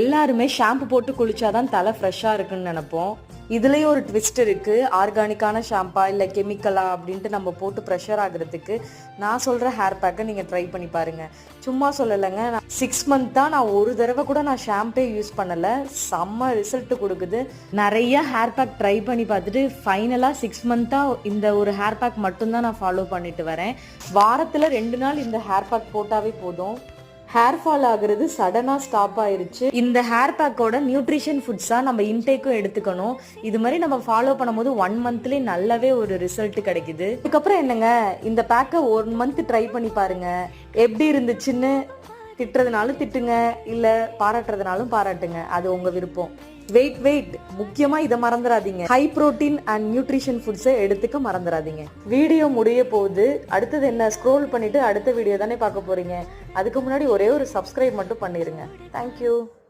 எல்லாருமே ஷாம்பு போட்டு குளிச்சாதான் தலை ஃப்ரெஷ்ஷாக இருக்குன்னு நினைப்போம். இதுலேயும் ஒரு ட்விஸ்ட் இருக்குது ஆர்கானிக்கான ஷாம்பா இல்லை கெமிக்கலா அப்படின்ட்டு நம்ம போட்டு ப்ரெஷர் ஆகுறதுக்கு நான் சொல்கிற ஹேர் பேக்கை நீங்கள் ட்ரை பண்ணி பாருங்கள் சும்மா சொல்லலைங்க. நான் சிக்ஸ் மந்த் தான் நான் ஒரு தடவை கூட நான் ஷாம்பே யூஸ் பண்ணலை. செம்ம ரிசல்ட் கொடுக்குது. நிறைய ஹேர் பேக் ட்ரை பண்ணி பார்த்துட்டு ஃபைனலாக சிக்ஸ் மந்த்தாக இந்த ஒரு ஹேர் பேக் மட்டும்தான் நான் ஃபாலோ பண்ணிட்டு வரேன். வாரத்தில் ரெண்டு நாள் இந்த ஹேர் பேக் போட்டாவே போதும். ஹேர் ஃபால் ஆகுறது சடனாக ஸ்டாப் ஆயிருச்சு. இந்த ஹேர் பேக்கோட நியூட்ரிஷன் ஃபுட்ஸாக நம்ம இன்டேக்கும் எடுத்துக்கணும். இது மாதிரி நம்ம ஃபாலோ பண்ணும்போது ஒன் மந்த்லேயே நல்லாவே ஒரு ரிசல்ட் கிடைக்குது. அதுக்கப்புறம் என்னங்க? இந்த பேக்கை ஒன் மந்த் ட்ரை பண்ணி பாருங்க. எப்படி இருந்துச்சுன்னு? திட்டுறதுனாலும் திட்டுங்க இல்லை பாராட்டுறதுனாலும் பாராட்டுங்க. அது உங்கள் விருப்பம். வெயிட் வெயிட் முக்கியமாக இதை மறந்துடாதீங்க ஹை ப்ரோட்டீன் அண்ட் நியூட்ரிஷன் ஃபுட்ஸை எடுத்துக்க மறந்துடாதீங்க வீடியோ முடிய போகுது. அடுத்தது என்ன? ஸ்க்ரோல் பண்ணிட்டு அடுத்த வீடியோ தானே பார்க்க போறீங்க. அதுக்கு முன்னாடி ஒரே ஒரு சப்ஸ்கிரைப் மட்டும் பண்ணிருங்க. தேங்க்யூ